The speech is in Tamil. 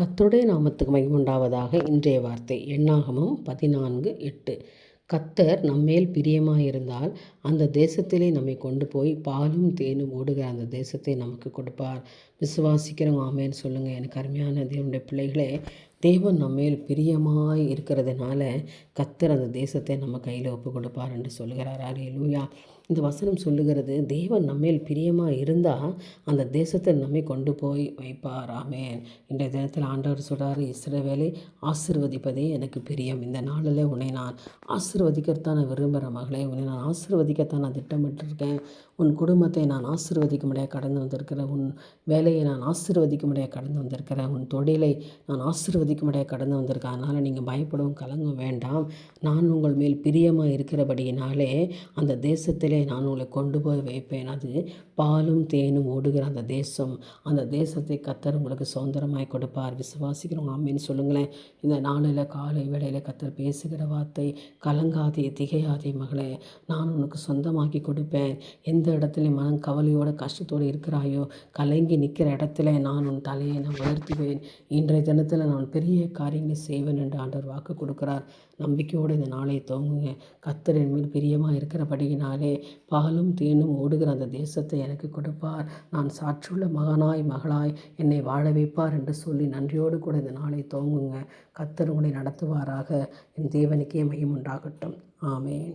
கத்தருடைய நாமத்துக்கு மகிமுண்டாவதாக இன்றைய வார்த்தை. எண்ணாகமம் பதினான்கு எட்டு. கத்தர் நம்மேல் பிரியமாயிருந்தால் அந்த தேசத்திலே நம்மை கொண்டு போய் பாலும் தேனும் ஓடுகிற அந்த தேசத்தை நமக்கு கொடுப்பார். விசுவாசிக்கிறோம் ஆமேன்னு சொல்லுங்கள் எனக்கு அருமையான தேவனுடைய பிள்ளைகளே தேவன் நம்மேல் பிரியமாய் இருக்கிறதுனால கத்தர் அந்த தேசத்தை நம்ம கையில் ஒப்பு கொடுப்பார் என்று சொல்லுகிறார். ஆரே இந்த வசனம் சொல்லுகிறது தேவன் நம்மேல் பிரியமாக இருந்தால் அந்த தேசத்தை நம்மை கொண்டு போய் வைப்பார். ஆமேன். இன்றைய தினத்தில் ஆண்டவர் சொல்கிறார் இஸ்ரவேலை ஆசிர்வதிப்பதே எனக்கு பிரியம். இந்த நாளில் உன்னை நான் ஆசிர்வதிக்கத்தான் நான் விரும்புகிறேன் மகளே. உன்னை நான் ஆசிர்வதிக்கத்தான் நான் திட்டமிட்டிருக்கேன். உன் குடும்பத்தை நான் ஆசிர்வதிக்க முடியாது கடந்து வந்திருக்கிறேன். உன் வேலையை நான் ஆசிர்வதிக்க முடியாது கடந்து வந்திருக்கிறேன். உன் தொழிலை நான் ஆசிர்வதி முடியாது கடந்து வந்திருக்கேன் அதனால் நீங்கள் பயப்படவும் கலங்கவும் வேண்டாம். நான் உங்கள் மேல் பிரியமாக இருக்கிறபடியினாலே அந்த தேசத்திலே நான் உங்களை கொண்டு போய் வைப்பேன். அது பாலும் தேனும் ஓடுகிற அந்த தேசம். அந்த தேசத்தை கத்தர் உங்களுக்கு சுதந்திரமாய் கொடுப்பார். விசுவாசிக்கிறவங்க அம்மின்னு சொல்லுங்களேன். இந்த நாளில் காலை வேளையில் கத்தர் பேசுகிற வார்த்தை கலங்காதே திகையாதே மகளே. நான் உனக்கு சொந்தமாக்கி கொடுப்பேன். எந்த இடத்துல மனம் கவலையோட கஷ்டத்தோடு இருக்கிறாயோ கலங்கி நிற்கிற இடத்துல நான் உன் தலையை நான் உயர்த்துவேன். இன்றைய தினத்தில் நான் பெரிய பெரிய காரியங்களை செய்வேன் என்று ஆண்டவர் வாக்கு கொடுக்கிறார். நம்பிக்கையோடு இந்த நாளை தோங்குங்க கத்தர் என் மேல் பிரியமாக இருக்கிறபடியினாலே பாலும் தேனும் ஓடுகிற அந்த தேசத்தை எனக்கு கொடுப்பார். நான் சாற்றுள்ள மகனாய் மகளாய் என்னை வாழ வைப்பார் என்று சொல்லி நன்றியோடு கூட இந்த நாளை தோங்குங்க கத்தர் உங்களை நடத்துவாராக. என் தேவனுக்கே மையம் உண்டாகட்டும். ஆமேன்.